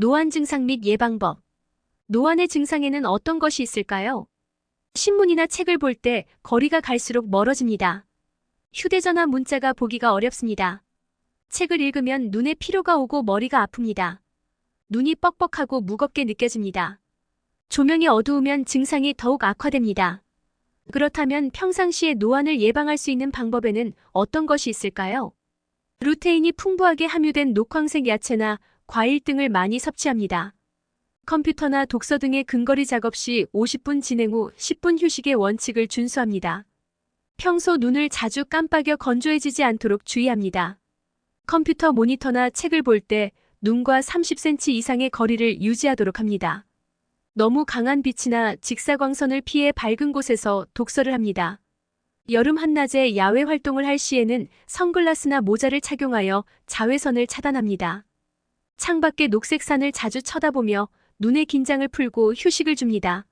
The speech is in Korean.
노안 증상 및 예방법. 노안의 증상에는 어떤 것이 있을까요? 신문이나 책을 볼 때 거리가 갈수록 멀어집니다. 휴대전화 문자가 보기가 어렵습니다. 책을 읽으면 눈에 피로가 오고 머리가 아픕니다. 눈이 뻑뻑하고 무겁게 느껴집니다. 조명이 어두우면 증상이 더욱 악화됩니다. 그렇다면 평상시에 노안을 예방할 수 있는 방법에는 어떤 것이 있을까요? 루테인이 풍부하게 함유된 녹황색 야채나 과일 등을 많이 섭취합니다. 컴퓨터나 독서 등의 근거리 작업 시 50분 진행 후 10분 휴식의 원칙을 준수합니다. 평소 눈을 자주 깜빡여 건조해지지 않도록 주의합니다. 컴퓨터 모니터나 책을 볼 때 눈과 30cm 이상의 거리를 유지하도록 합니다. 너무 강한 빛이나 직사광선을 피해 밝은 곳에서 독서를 합니다. 여름 한낮에 야외 활동을 할 시에는 선글라스나 모자를 착용하여 자외선을 차단합니다. 창밖의 녹색 산을 자주 쳐다보며 눈의 긴장을 풀고 휴식을 줍니다.